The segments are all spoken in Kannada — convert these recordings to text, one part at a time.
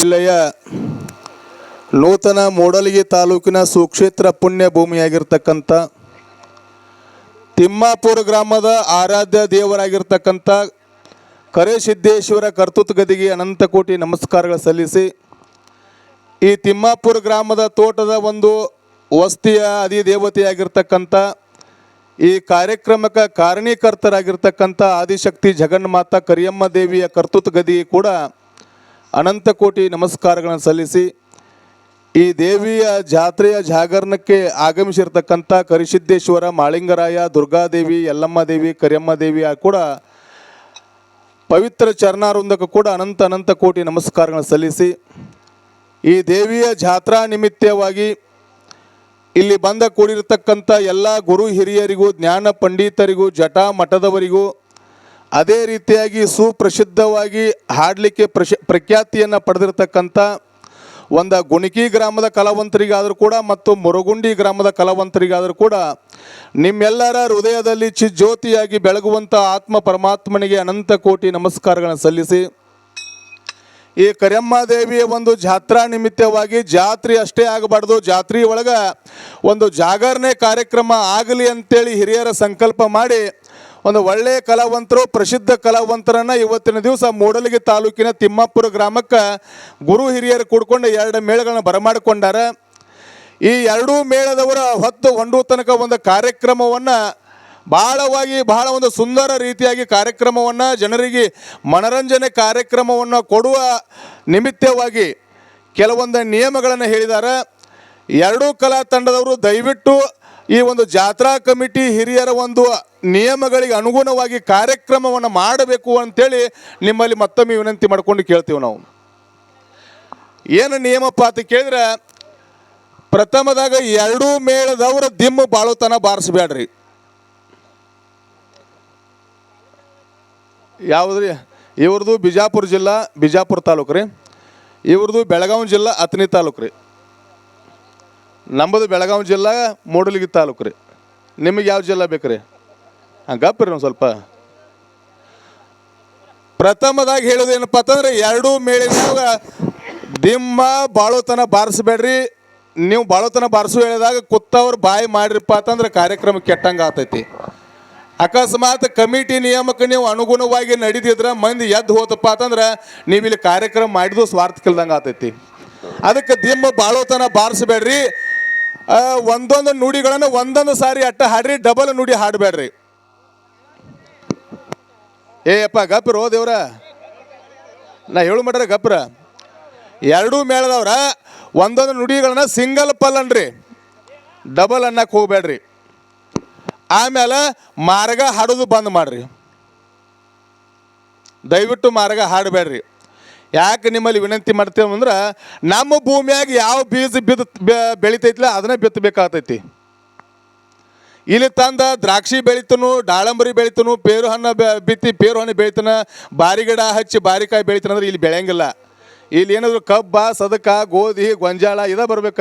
ಜಿಲ್ಲೆಯ ನೂತನ ಮೂಡಲಗಿ ತಾಲೂಕಿನ ಸುಕ್ಷೇತ್ರ ಪುಣ್ಯ ಭೂಮಿಯಾಗಿರ್ತಕ್ಕಂಥ ತಿಮ್ಮಾಪುರ ಗ್ರಾಮದ ಆರಾಧ್ಯ ದೇವರಾಗಿರ್ತಕ್ಕಂಥ ಕರೇಸಿದ್ದೇಶ್ವರ ಕರ್ತೃತ್ ಗದಿಗೆ ಅನಂತ ಕೋಟಿ ನಮಸ್ಕಾರಗಳು ಸಲ್ಲಿಸಿ, ಈ ತಿಮ್ಮಾಪುರ ಗ್ರಾಮದ ತೋಟದ ಒಂದು ವಸ್ತಿಯ ಅಧಿದೇವತೆಯಾಗಿರ್ತಕ್ಕಂಥ ಈ ಕಾರ್ಯಕ್ರಮಕ್ಕೆ ಕಾರಣೀಕರ್ತರಾಗಿರ್ತಕ್ಕಂಥ ಆದಿಶಕ್ತಿ ಜಗನ್ಮಾತಾ ಕರಿಯಮ್ಮ ದೇವಿಯ ಕರ್ತೃತ್ ಗದಿ ಕೂಡ ಅನಂತ ಕೋಟಿ ನಮಸ್ಕಾರಗಳನ್ನು ಸಲ್ಲಿಸಿ ಈ ದೇವಿಯ ಜಾತ್ರೆಯ ಜಾಗರಣಕ್ಕೆ ಆಗಮಿಸಿರ್ತಕ್ಕಂಥ ಕರಿಸಿದ್ದೇಶ್ವರ, ಮಾಳಿಂಗರಾಯ, ದುರ್ಗಾದೇವಿ ಯಲ್ಲಮ್ಮ ದೇವಿ ಕರಿಯಮ್ಮ ದೇವಿ ಕೂಡ ಪವಿತ್ರ ಚರಣಾರುಂದಕ್ಕೂ ಕೂಡ ಅನಂತ ಅನಂತ ಕೋಟಿ ನಮಸ್ಕಾರಗಳನ್ನು ಸಲ್ಲಿಸಿ ಈ ದೇವಿಯ ಜಾತ್ರಾ ನಿಮಿತ್ತವಾಗಿ ಇಲ್ಲಿ ಬಂದ ಕೂಡಿರತಕ್ಕಂಥ ಎಲ್ಲ ಗುರು ಹಿರಿಯರಿಗೂ, ಜ್ಞಾನ ಪಂಡಿತರಿಗೂ ಜಟಾ ಮಠದವರಿಗೂ ಅದೇ ರೀತಿಯಾಗಿ ಸುಪ್ರಸಿದ್ಧವಾಗಿ ಹಾಡಲಿಕ್ಕೆ ಪ್ರಶ, ಪ್ರಖ್ಯಾತಿಯನ್ನು ಪಡೆದಿರತಕ್ಕಂಥ ಒಂದು ಗುಣಿಕಿ ಗ್ರಾಮದ ಕಲಾವಂತರಿಗಾದರೂ ಕೂಡ ಮತ್ತು ಮುರುಗುಂಡಿ ಗ್ರಾಮದ ಕಲಾವಂತರಿಗಾದರೂ ಕೂಡ ನಿಮ್ಮೆಲ್ಲರ ಹೃದಯದಲ್ಲಿ ಚಿಜ್ಯೋತಿಯಾಗಿ ಬೆಳಗುವಂಥ ಆತ್ಮ ಪರಮಾತ್ಮನಿಗೆ ಅನಂತ ಕೋಟಿ ನಮಸ್ಕಾರಗಳನ್ನು ಸಲ್ಲಿಸಿ, ಈ ಕರಿಯಮ್ಮ ದೇವಿಯ ಒಂದು ಜಾತ್ರಾ ನಿಮಿತ್ತವಾಗಿ ಜಾತ್ರೆ ಅಷ್ಟೇ ಆಗಬಾರ್ದು. ಜಾತ್ರೆ ಒಳಗೆ ಒಂದು ಜಾಗರಣೆ ಕಾರ್ಯಕ್ರಮ ಆಗಲಿ ಅಂತೇಳಿ ಹಿರಿಯರ ಸಂಕಲ್ಪ ಮಾಡಿ ಒಂದು ಒಳ್ಳೆಯ ಕಲಾವಂತರು, ಪ್ರಸಿದ್ಧ ಕಲಾವಂತರನ್ನು ಇವತ್ತಿನ ದಿವಸ ಮೂಡಲಗಿ ತಾಲೂಕಿನ ತಿಮ್ಮಾಪುರ ಗ್ರಾಮಕ್ಕೆ ಗುರು ಹಿರಿಯರು ಕೂಡ್ಕೊಂಡು ಎರಡು ಮೇಳಗಳನ್ನು ಬರಮಾಡಿಕೊಂಡಾರ. ಈ ಎರಡೂ ಮೇಳದವರ ಹೊತ್ತು ಹೊಂಡು ತನಕ ಒಂದು ಕಾರ್ಯಕ್ರಮವನ್ನು ಬಹಳವಾಗಿ ಬಹಳ ಒಂದು ಸುಂದರ ರೀತಿಯಾಗಿ ಕಾರ್ಯಕ್ರಮವನ್ನು, ಜನರಿಗೆ ಮನರಂಜನೆ ಕಾರ್ಯಕ್ರಮವನ್ನು ಕೊಡುವ ನಿಮಿತ್ತವಾಗಿ ಕೆಲವೊಂದು ನಿಯಮಗಳನ್ನು ಹೇಳಿದ್ದಾರೆ ಎರಡೂ ಕಲಾ ತಂಡದವರು ದಯವಿಟ್ಟು ಈ ಒಂದು ಜಾತ್ರಾ ಕಮಿಟಿ ಹಿರಿಯರ ಒಂದು ನಿಯಮಗಳಿಗೆ ಅನುಗುಣವಾಗಿ ಕಾರ್ಯಕ್ರಮವನ್ನು ಮಾಡಬೇಕು ಅಂತೇಳಿ ನಿಮ್ಮಲ್ಲಿ ಮತ್ತೊಮ್ಮೆ ವಿನಂತಿ ಮಾಡ್ಕೊಂಡು ಕೇಳ್ತೀವಿ ನಾವು. ಏನು ನಿಯಮಪ್ಪ ಅಂತ ಕೇಳಿದ್ರೆ, ಪ್ರಥಮದಾಗ ಎರಡೂ ಮೇಳದವ್ರ ದಿಮ್ಮು ಬಾಳುತನ ಬಾರಿಸ್ಬೇಡ್ರಿ ಯಾವುದ್ರಿ? ಇವ್ರದ್ದು ಬಿಜಾಪುರ ಜಿಲ್ಲಾ, ಬಿಜಾಪುರ ತಾಲೂಕು ರೀ. ಇವ್ರದ್ದು ಬೆಳಗಾವಿ ಜಿಲ್ಲಾ ಅತನಿ ತಾಲೂಕು ರೀ. ನಮ್ಮದು ಬೆಳಗಾವಿ ಜಿಲ್ಲಾ, ಮೂಡಲಗಿ ತಾಲೂಕು ರೀ. ನಿಮಗೆ ಯಾವ ಜಿಲ್ಲಾ ಬೇಕು ರೀ? ಒಂದು ಸ್ವಲ್ಪ. ಪ್ರಥಮದಾಗಿ ಹೇಳೋದು ಏನಪ್ಪ ಅಂತಂದ್ರೆ, ಎರಡೂ ಮೇಳಿನಾಗ ದಿಮ್ಮ ಬಾಳೋತನ ಬಾರಿಸ್ಬೇಡ್ರಿ. ನೀವು ಬಾಳೋತನ ಬಾರಿಸು ಹೇಳಿದಾಗ ಕುತ್ತವ್ರು ಬಾಯಿ ಮಾಡ್ರಿಪ್ಪ ಅಂತಂದ್ರೆ ಕಾರ್ಯಕ್ರಮ ಕೆಟ್ಟಂಗೆ ಆತೈತಿ. ಅಕಸ್ಮಾತ್ ಕಮಿಟಿ ನಿಯಮಕ್ಕೆ ನೀವು ಅನುಗುಣವಾಗಿ ನಡೆದಿದ್ರೆ ಮಂದಿ ಎದ್ದು ಹೋತಪ್ಪ ಅಂತಂದ್ರೆ ನೀವು ಇಲ್ಲಿ ಕಾರ್ಯಕ್ರಮ ಮಾಡಿದ್ದು ಸ್ವಾರ್ಥಕ್ಕಿಲ್ದಂಗೆ ಆತೈತಿ. ಅದಕ್ಕೆ ದಿಮ್ಮ ಬಾಳೋತನ ಬಾರಿಸ್ಬೇಡ್ರಿ. ಒಂದೊಂದು ನುಡಿಗಳನ್ನು ಒಂದೊಂದು ಸಾರಿ ಅಟ್ಟ ಹಾಡ್ರಿ ಡಬಲ್ ನುಡಿ ಹಾಡಬೇಡ್ರಿ. ಏ ಅಪ್ಪ, ಗಪ್ರ ಓ ದೇವ್ರ. ನಾ ಹೇಳು ಮಾಡ್ರ ಗಪ್ರ. ಎರಡೂ ಮೇಳದವ್ರ ಒಂದೊಂದು ನುಡಿಗಳನ್ನ ಸಿಂಗಲ್ ಪಲ್ ಅನ್ರಿ. ಡಬಲ್ ಅನ್ನಕ್ಕೆ ಹೋಗ್ಬೇಡ್ರಿ. ಆಮೇಲೆ ಮಾರ್ಗ ಹಾಡೋದು ಬಂದ್ ಮಾಡ್ರಿ. ದಯವಿಟ್ಟು ಮಾರ್ಗ ಹಾಡಬೇಡ್ರಿ. ಯಾಕೆ ನಿಮ್ಮಲ್ಲಿ ವಿನಂತಿ ಮಾಡ್ತೇವೆ ಅಂದ್ರೆ ನಮ್ಮ ಭೂಮಿಯಾಗ ಯಾವ ಬೀಜ ಬಿದ್ ಬೆ- ಬೆಳಿತೈತಿಲ್ಲ ಅದನ್ನೇ ಬಿತ್ತಬೇಕಾಗ್ತೈತಿ. ಇಲ್ಲಿ ತಂದ ದ್ರಾಕ್ಷಿ ಬೆಳಿತನು, ದಾಳಂಬರಿ ಬೆಳಿತನು ಪೇರು ಹಣ್ಣು ಬಿತ್ತಿ ಪೇರು ಹಣ್ಣು ಬೆಳಿತಾನ, ಬಾರಿ ಗಿಡ ಹಚ್ಚಿ ಬಾರಿಕಾಯಿ ಬೆಳಿತಾನ ಅಂದ್ರೆ ಇಲ್ಲಿ ಬೆಳೆಯಂಗಿಲ್ಲ. ಇಲ್ಲಿ ಏನಾದ್ರು ಕಬ್ಬ, ಸದಕ, ಗೋಧಿ, ಗೊಂಜಾಳ ಇದ ಬರ್ಬೇಕ.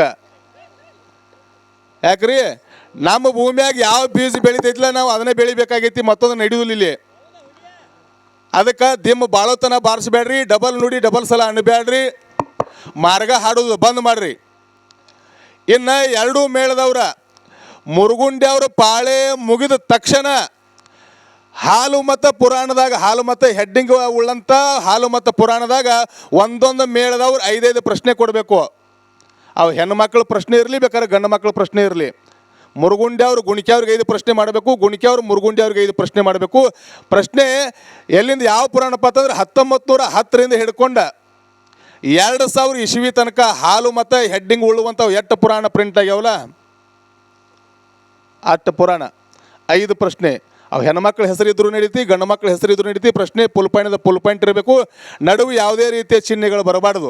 ಯಾಕ್ರಿ? ನಮ್ಮ ಭೂಮಿಯಾಗ ಯಾವ ಬೀಜ ಬೆಳಿತೈತಿಲ್ಲ ನಾವು ಅದನ್ನೇ ಬೆಳಿಬೇಕಾಗೈತಿ ಮತ್ತೊಂದು ನಡೆಯುವುದಿಲ್ಲ ಇಲ್ಲಿ. ಅದಕ್ಕೆ ದಿಮ್ಮ ಬಾಳೋತನ ಬಾರಿಸ್ಬೇಡ್ರಿ ಡಬಲ್ ನುಡಿ ಡಬಲ್ ಸಲ ಅನ್ಬೇಡ್ರಿ ಮಾರ್ಗ ಹಾಡೋದು ಬಂದ್ ಮಾಡ್ರಿ. ಇನ್ನು ಎರಡೂ ಮೇಳದವ್ರ, ಮುರುಗುಂಡಿ ಅವ್ರ ಪಾಳೆ ಮುಗಿದ ತಕ್ಷಣ ಹಾಲು ಮತ ಪುರಾಣದಾಗ, ಹಾಲು ಮತ ಹೆಡ್ಡಿಂಗ್ ಉಳ್ಳಂಥ ಹಾಲು ಮತ ಪುರಾಣದಾಗ ಒಂದೊಂದು ಮೇಳದವ್ರು ಐದೈದು ಪ್ರಶ್ನೆ ಕೊಡಬೇಕು. ಅವು ಹೆಣ್ಣು ಮಕ್ಕಳ ಪ್ರಶ್ನೆ ಇರಲಿ ಬೇಕಾದ್ರೆ ಗಂಡು ಮಕ್ಕಳ ಪ್ರಶ್ನೆ ಇರಲಿ. ಮುರುಗುಂಡಿ ಅವರು ಗುಣಿಕೆ ಅವ್ರಿಗೆ ಐದು ಪ್ರಶ್ನೆ ಮಾಡಬೇಕು, ಗುಣಿಕೆ ಅವರು ಮುರುಗುಂಡಿ ಅವ್ರಿಗೆ ಐದು ಪ್ರಶ್ನೆ ಮಾಡಬೇಕು. ಪ್ರಶ್ನೆ ಎಲ್ಲಿಂದ ಯಾವ ಪುರಾಣಪ್ಪ ಅಂತಂದ್ರೆ ಹತ್ತೊಂಬತ್ತು ನೂರ ಹತ್ತರಿಂದ ಹಿಡ್ಕೊಂಡ ಎರಡು ಸಾವಿರ ಇಸ್ವಿ ತನಕ ಹಾಲು ಮತ್ತು ಹೆಡ್ಡಿಂಗ್ ಉಳ್ಳುವಂಥವು ಎಷ್ಟು ಪುರಾಣ ಪ್ರಿಂಟ್ ಆಗ್ಯಾವಲ್ಲ? ಅಷ್ಟು ಪುರಾಣ. ಐದು ಪ್ರಶ್ನೆ. ಅವು ಹೆಣ್ಮಕ್ಳ ಹೆಸರಿದ್ರು ನಡೀತಿ, ಗಂಡು ಮಕ್ಳ ಹೆಸರಿದ್ರು ನಡೀತಿ, ಪ್ರಶ್ನೆ ಪುಲ್ ಪಾಯಿಂಟ್ ಪುಲ್ ಪಾಯಿಂಟ್ ಇರಬೇಕು. ನಡುವೆ ಯಾವುದೇ ರೀತಿಯ ಚಿಹ್ನೆಗಳು ಬರಬಾರ್ದು.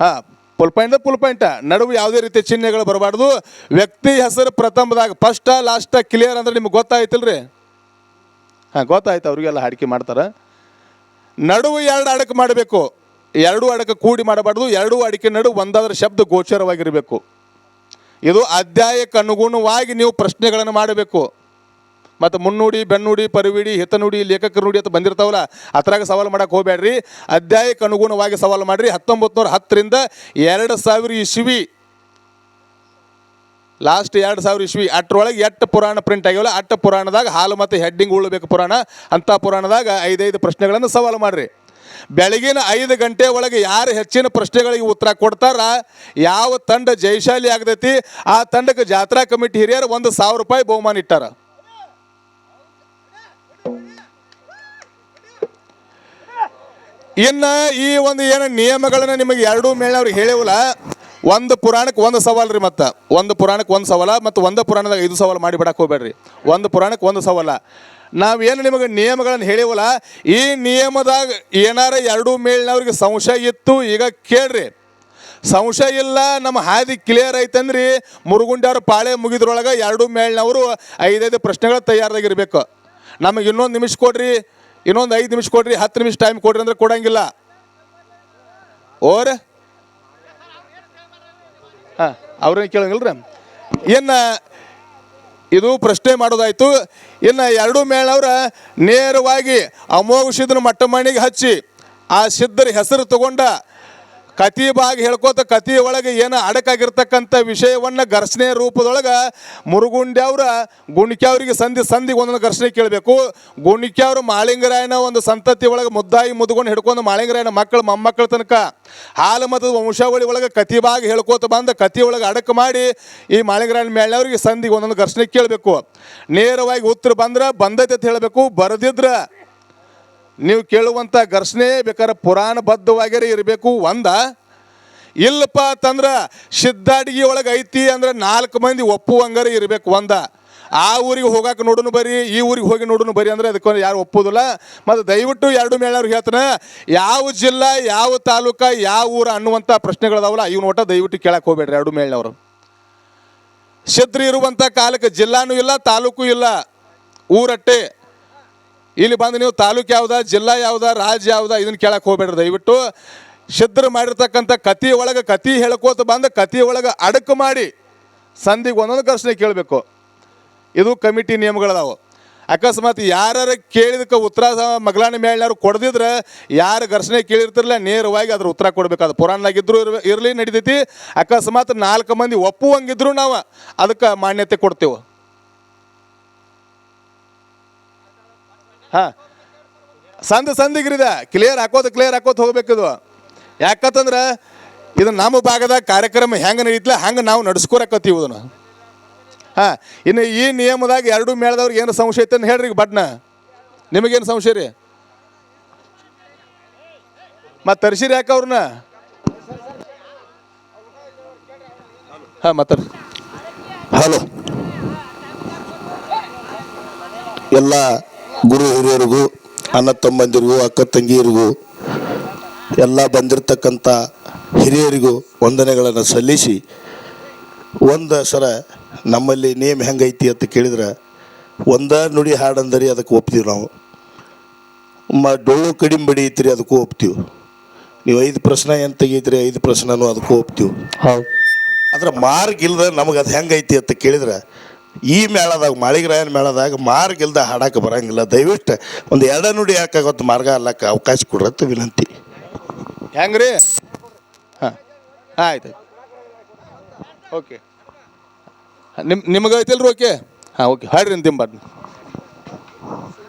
ಹಾಂ. ಫುಲ್ ಪಾಯಿಂಟ್ ಪುಲ್ ಪಾಯಿಂಟ ನಡುವೆ ಯಾವುದೇ ರೀತಿಯ ಚಿಹ್ನೆಗಳು ಬರಬಾರ್ದು. ವ್ಯಕ್ತಿ ಹೆಸರು ಪ್ರಥಮದಾಗ ಫಸ್ಟ ಲಾಸ್ಟ ಕ್ಲಿಯರ್ ಅಂದ್ರೆ ನಿಮ್ಗೆ ಗೊತ್ತಾಯ್ತಿಲ್ರಿ? ಹಾಂ, ಗೊತ್ತಾಯ್ತು. ಅವ್ರಿಗೆಲ್ಲ ಹಾಡಿಕೆ ಮಾಡ್ತಾರೆ. ನಡುವೆ ಎರಡು ಅಡಕೆ ಮಾಡಬೇಕು. ಎರಡೂ ಅಡಕೆ ಕೂಡಿ ಮಾಡಬಾರ್ದು. ಎರಡೂ ಅಡಿಕೆ ನಡು ಒಂದಾದ್ರ ಶಬ್ದ ಗೋಚರವಾಗಿರಬೇಕು. ಇದು ಅಧ್ಯಾಯಕ್ಕೆ ಅನುಗುಣವಾಗಿ ನೀವು ಪ್ರಶ್ನೆಗಳನ್ನು ಮಾಡಬೇಕು. ಮತ್ತು ಮುನ್ನುಡಿ, ಬೆನ್ನುಡಿ, ಪರಿವಿಡಿ, ಹಿತನುಡಿ ಲೇಖಕರ ನುಡಿ ಅಂತ ಬಂದಿರ್ತಾವಲ್ಲ, ಅದ್ರಾಗ ಸವಾಲು ಮಾಡಕ್ಕೆ ಹೋಗ್ಬೇಡ್ರಿ. ಅಧ್ಯಾಯಕ್ಕೆ ಅನುಗುಣವಾಗಿ ಸವಾಲು ಮಾಡಿರಿ. ಹತ್ತೊಂಬತ್ತು ನೂರ ಹತ್ತರಿಂದ ಎರಡು ಸಾವಿರ ಇಸ್ವಿ. ಲಾಸ್ಟ್ ಎರಡು ಸಾವಿರ ಇಸ್ವಿ. ಅಟ್ರೊಳಗೆ ಎಟ್ಟು ಪುರಾಣ ಪ್ರಿಂಟ್ ಆಗ್ಯಾವಲ್ಲ ಅಟ್ಟ ಪುರಾಣದಾಗ ಹಾಲು ಮತ್ತು ಹೆಡ್ಡಿಂಗ್ ಉಳ್ಬೇಕು ಪುರಾಣ. ಅಂಥ ಪುರಾಣದಾಗ ಐದೈದು ಪ್ರಶ್ನೆಗಳನ್ನು ಸವಾಲು ಮಾಡಿರಿ. ಬೆಳಗಿನ ಐದು ಗಂಟೆ ಒಳಗೆ ಯಾರು ಹೆಚ್ಚಿನ ಪ್ರಶ್ನೆಗಳಿಗೆ ಉತ್ತರ ಕೊಡ್ತಾರ? ಯಾವ ತಂಡ ಜಯಶಾಲಿ ಆಗ್ತೈತಿ? ಆ ತಂಡಕ್ಕೆ ಜಾತ್ರಾ ಕಮಿಟಿ ಹಿರಿಯರು ಒಂದು ಸಾವಿರ ರೂಪಾಯಿ ಬಹುಮಾನ ಇಟ್ಟಾರ. ಇನ್ನು ಈ ಒಂದು ಏನು ನಿಯಮಗಳನ್ನ ನಿಮಗೆ ಎರಡೂ ಮೇಳವ್ರಿಗೆ ಹೇಳೇವಲ್ಲ, ಒಂದು ಪುರಾಣಕ್ಕೆ ಒಂದು ಸವಾಲು ರೀ ಮತ್ತು. ಒಂದು ಪುರಾಣಕ್ಕೆ ಒಂದು ಸವಾಲ ಮತ್ತು ಒಂದು ಪುರಾಣದಾಗ ಐದು ಸವಾಲು ಮಾಡಿ ಬಿಡಕ್ಕೆ ಹೋಗ್ಬೇಡ್ರಿ. ಒಂದು ಪುರಾಣಕ್ಕೆ ಒಂದು ಸವಾಲ. ನಾವೇನು ನಿಮಗೆ ನಿಯಮಗಳನ್ನು ಹೇಳಿವಲ್ಲ, ಈ ನಿಯಮದಾಗ ಏನಾರ ಎರಡೂ ಮೇಲಿನವ್ರಿಗೆ ಸಂಶಯ ಇತ್ತು, ಈಗ ಕೇಳ್ರಿ. ಸಂಶಯ ಇಲ್ಲ, ನಮ್ಮ ಹಾದಿ ಕ್ಲಿಯರ್ ಐತಂದ್ರಿ. ಮುರುಗುಂಡಾರ ಪಾಳೆ ಮುಗಿದ್ರೊಳಗೆ ಎರಡು ಮೇಲಿನವರು ಐದೈದು ಪ್ರಶ್ನೆಗಳು ತಯಾರಾಗಿರ್ಬೇಕು ನಮಗೆ ಇನ್ನೊಂದು ನಿಮಿಷ ಕೊಡ್ರಿ. ಇನ್ನೊಂದು ಐದು ನಿಮಿಷ ಕೊಡ್ರಿ, ಹತ್ತು ನಿಮಿಷ ಟೈಮ್ ಕೊಡ್ರಿ ಅಂದ್ರೆ ಕೊಡಂಗಿಲ್ಲ. ಓರ್? ಹಾಂ, ಅವ್ರೇನು ಕೇಳಂಗಿಲ್ಲ ಇನ್ನು ಇದು ಪ್ರಶ್ನೆ ಮಾಡೋದಾಯ್ತು. ಇನ್ನು ಎರಡು ಮೇಳವ್ರ ನೇರವಾಗಿ ಅಮೋಘ ಸಿದ್ಧನ ಮಟ್ಟಮಣಿಗೆ ಹಚ್ಚಿ, ಆ ಸಿದ್ಧರ ಹೆಸರು ತಗೊಂಡ ಕತಿ ಭಾಗ ಹೇಳ್ಕೋತ ಕತಿ ಒಳಗೆ ಏನು ಅಡಕಾಗಿರ್ತಕ್ಕಂಥ ವಿಷಯವನ್ನು ಘರ್ಷಣೆ ರೂಪದೊಳಗೆ ಮುರುಗುಂಡ್ಯವ್ರ ಗುಣಿಕ್ಯಾವ್ರಿಗೆ ಸಂಧಿ ಸಂಧಿಗೆ ಒಂದೊಂದು ಘರ್ಷಣೆ ಕೇಳಬೇಕು. ಗುಣಿಕ್ಯಾವ್ರ ಮಾಳಿಂಗರಾಯನ ಒಂದು ಸಂತತಿ ಒಳಗೆ ಮುದ್ದಾಯಿ ಮುದ್ಕೊಂಡು ಹಿಡ್ಕೊಂಡು ಮಾಳಿಂಗರಾಯನ ಮಕ್ಕಳು ಮೊಮ್ಮಕ್ಕಳ ತನಕ ಹಾಲು ಮತ್ತು ವಂಶಾವಳಿ ಒಳಗೆ ಕತಿ ಬಾಗಿ ಹೇಳ್ಕೋತ ಬಂದು ಕತಿ ಒಳಗೆ ಅಡಕ ಮಾಡಿ ಈ ಮಾಳಿಂಗರಾಯನ ಮೇಳವ್ರಿಗೆ ಸಂಧಿಗೆ ಒಂದೊಂದು ಘರ್ಷಣೆ ಕೇಳಬೇಕು. ನೇರವಾಗಿ ಉತ್ತರ ಬಂದ್ರೆ ಬಂದೈತೆ ಅಂತ ಹೇಳಬೇಕು. ಬರದಿದ್ರೆ ನೀವು ಕೇಳುವಂಥ ಘರ್ಷಣೆ ಬೇಕಾದ್ರೆ ಪುರಾಣಬದ್ಧವಾಗಿರೇ ಇರಬೇಕು. ಒಂದ, ಇಲ್ಲಪ್ಪ ಅಂತಂದ್ರೆ ಸಿದ್ಧಾಡಿಗೆ ಒಳಗೆ ಐತಿ ಅಂದ್ರೆ ನಾಲ್ಕು ಮಂದಿ ಒಪ್ಪುವಂಗಾರೆ ಇರಬೇಕು. ಒಂದ, ಆ ಊರಿಗೆ ಹೋಗಾಕ ನೋಡುನು ಬರಿ, ಈ ಊರಿಗೆ ಹೋಗಿ ನೋಡುನು ಬರಿ ಅಂದ್ರೆ ಅದಕ್ಕೆ ಯಾರು ಒಪ್ಪೋದಿಲ್ಲ. ಮತ್ತು ದಯವಿಟ್ಟು ಎರಡು ಮೇಳವ್ರಿಗೆ ಹೇಳ್ತಾನೆ, ಯಾವ ಜಿಲ್ಲಾ, ಯಾವ ತಾಲೂಕ, ಯಾವ ಊರು ಅನ್ನುವಂಥ ಪ್ರಶ್ನೆಗಳದಾವಲ್ಲ ಇವ್ನ ನೋಟ ದಯವಿಟ್ಟು ಕೇಳಕ್ಕೆ ಹೋಗ್ಬೇಡ್ರಿ ಎರಡು ಮೇಳವ್ರು ಸಿದ್ರಿ ಇರುವಂಥ ಕಾಲಕ್ಕೆ ಜಿಲ್ಲಾನೂ ಇಲ್ಲ, ತಾಲೂಕು ಇಲ್ಲ, ಊರಟ್ಟೆ. ಇಲ್ಲಿ ಬಂದು ನೀವು ತಾಲೂಕು ಯಾವ್ದ, ಜಿಲ್ಲಾ ಯಾವ್ದ, ರಾಜ್ಯ ಯಾವ್ದ, ಇದನ್ನ ಕೇಳಕ್ಕೆ ಹೋಗ್ಬೇಡ್ರಿ. ದಯವಿಟ್ಟು ಸಿದ್ಧರು ಮಾಡಿರ್ತಕ್ಕಂಥ ಕತಿ ಒಳಗೆ ಕತಿ ಹೇಳ್ಕೋತ ಬಂದು ಕತಿ ಒಳಗೆ ಅಡಕು ಮಾಡಿ ಸಂಧಿಗೆ ಒಂದೊಂದು ಘರ್ಷಣೆ ಕೇಳಬೇಕು. ಇದು ಕಮಿಟಿ ನಿಯಮಗಳದಾವು. ಅಕಸ್ಮಾತ್ ಯಾರು ಕೇಳಿದಕ್ಕೆ ಉತ್ತರ ಮಗಲಾಣಿ ಮೇಳನವ್ರು ಕೊಡದಿದ್ರೆ, ಯಾರು ಘರ್ಷಣೆ ಕೇಳಿರ್ತಿರಲ್ಲ ನೇರವಾಗಿ ಅದ್ರ ಉತ್ತರ ಕೊಡ್ಬೇಕು ಅದು ಪುರಾಣದಾಗಿದ್ರು ಇರ್ ಇರಲಿ, ನಡಿತೈತಿ. ಅಕಸ್ಮಾತ್ ನಾಲ್ಕು ಮಂದಿ ಒಪ್ಪುವಂಗಿದ್ರು ನಾವು, ಅದಕ್ಕೆ ಮಾನ್ಯತೆ ಕೊಡ್ತೇವೆ. ಹಾಂ. ಸಂದ ಸಂದಿಗ್ರಿದ. ಕ್ಲಿಯರ್ ಹಾಕೋದು ಕ್ಲಿಯರ್ ಹಾಕೋದು ಹೋಗ್ಬೇಕಿದು ಯಾಕಂತಂದ್ರೆ ಇದು ನಮ್ಮ ಭಾಗದಾಗ ಕಾರ್ಯಕ್ರಮ ಹೆಂಗೆ ನಡೀತಿಲ್ಲ ಹಂಗೆ ನಾವು ನಡ್ಸ್ಕೊರಕತ್ತೀವಿ ಇದನ್ನು. ಹಾಂ, ಇನ್ನು ಈ ನಿಯಮದಾಗ ಎರಡು ಮೇಳದವ್ರಿಗೆ ಏನು ಸಂಶಯ ಐತೆ ಅಂತ ಹೇಳ್ರಿ ಬಟ್ನ ನಿಮಗೇನು ಸಂಶಯ ರೀ? ಮತ್ತೆ ತರಿಸಿರಿ ಯಾಕೆ ಅವ್ರನ್ನ? ಹಾಂ, ಮತ್ತೆ ಹಲೋ. ಎಲ್ಲ ಗುರು ಹಿರಿಯರಿಗೂ ಅಣ್ಣ ತಮ್ಮಂದಿರಿಗೂ ಅಕ್ಕ ತಂಗಿಯರಿಗೂ ಎಲ್ಲ ಬಂದಿರತಕ್ಕಂಥ ಹಿರಿಯರಿಗೂ ವಂದನೆಗಳನ್ನು ಸಲ್ಲಿಸಿ ಒಂದು ಸರ ನಮ್ಮಲ್ಲಿ ನೇಮ್ ಹೆಂಗೈತಿ ಅಂತ ಕೇಳಿದ್ರೆ ಒಂದ ನುಡಿ ಹಾಡಂದರಿ ಅದಕ್ಕೆ ಒಪ್ತೀವಿ ನಾವು. ಮ ಡೊಳ್ಳು ಕಡಿಮೆ ಬಡಿ ಐತ್ರಿ ಅದಕ್ಕೂ ಒಪ್ತೀವಿ. ನೀವು ಐದು ಪ್ರಶ್ನೆ ಏನು ತೆಗೀತ್ರಿ ಐದು ಪ್ರಶ್ನೆನೂ ಅದಕ್ಕೂ ಒಪ್ತೀವಿ. ಹೌದು. ಅದ್ರ ಮಾರ್ಗ ಇಲ್ಲದ ನಮಗೆ ಅದು ಹೆಂಗೈತಿ ಅಂತ ಕೇಳಿದ್ರೆ ಈ ಮೇಳದಾಗ ಮಾಳಿಗರಾಯನ ಮೇಳದಾಗ ಮಾರ್ಗ ಇಲ್ದ ಹಾಡಕ್ಕೆ ಬರಂಗಿಲ್ಲ. ದಯವಿಟ್ಟು ಒಂದು ಎರಡು ನುಡಿ ಹಾಕಾಗತ್ತು ಮಾರ್ಗ ಅಲ್ಲಕ್ಕೆ ಅವಕಾಶ ಕೊಡ್ರತ್ತ ವಿನಂತಿ. ಹೆಂಗ್ರಿ? ಹಾಂ. ಆಯ್ತು. ಓಕೆ. ನಿಮ್ಮ ನಿಮಗೆ ಐತಿಲ್ರಿ ಓಕೆ? ಹಾಂ ಓಕೆ. ಹಾಡ್ರಿ ಅಂತಿಂಬ